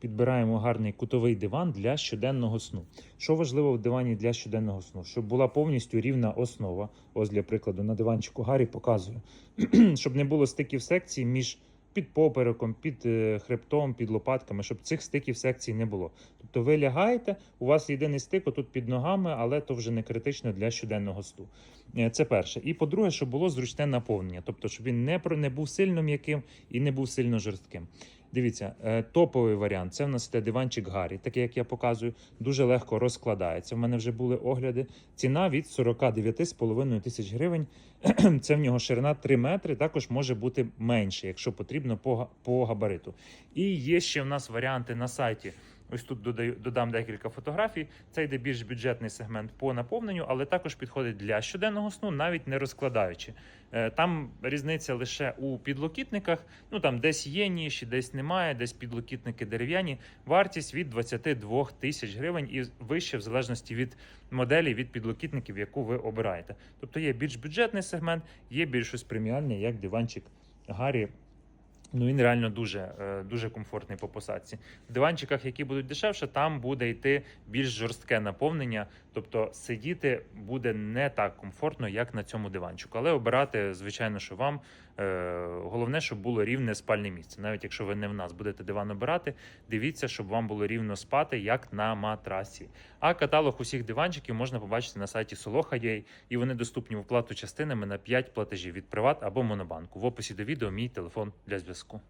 Підбираємо гарний кутовий диван для щоденного сну. Що важливо в дивані для щоденного сну? Щоб була повністю рівна основа. Ось для прикладу, на диванчику Гаррі показую, щоб не було стиків секцій між під попереком, під е, хребтом, під лопатками, щоб цих стиків секцій не було. Тобто ви лягаєте, у вас єдиний стик отут під ногами, але то вже не критично для щоденного сну. Е, Це перше. І по-друге, щоб було зручне наповнення, тобто, щоб він не, не був сильно м'яким і не був сильно жорстким. Дивіться, е, топовий варіант це в нас іде диванчик Гаррі, такий як я показую, дуже легко розкладається. В мене вже були огляди. Ціна від 49,5 тисяч гривень. Це в нього ширина 3 метри, також може бути менше, якщо потрібно по, по габариту. І є ще в нас варіанти на сайті. Ось тут додаю, додам декілька фотографій. Це йде більш бюджетний сегмент по наповненню, але також підходить для щоденного сну, навіть не розкладаючи. Е, Там різниця лише у підлокітниках. Ну там десь є ніші, десь немає, десь підлокітники дерев'яні. Вартість від 22 тисяч гривень і вище, в залежності від моделі, від підлокітників, яку ви обираєте. Тобто є більш бюджетний сегмент, є більш щось преміальне, як диванчик Гаррі. Ну, він реально дуже, е, дуже комфортний по посадці. В диванчиках, які будуть дешевше, там буде йти більш жорстке наповнення. Тобто сидіти буде не так комфортно, як на цьому диванчику. Але обирати, звичайно, що вам е, головне, щоб було рівне спальне місце. Навіть якщо ви не в нас будете диван обирати, дивіться, щоб вам було рівно спати, як на матрасі. А каталог усіх диванчиків можна побачити на сайті Soloha.ua, і вони доступні в оплату частинами на 5 платежів від Приват або Монобанку. В описі до відео мій телефон для зв'язку.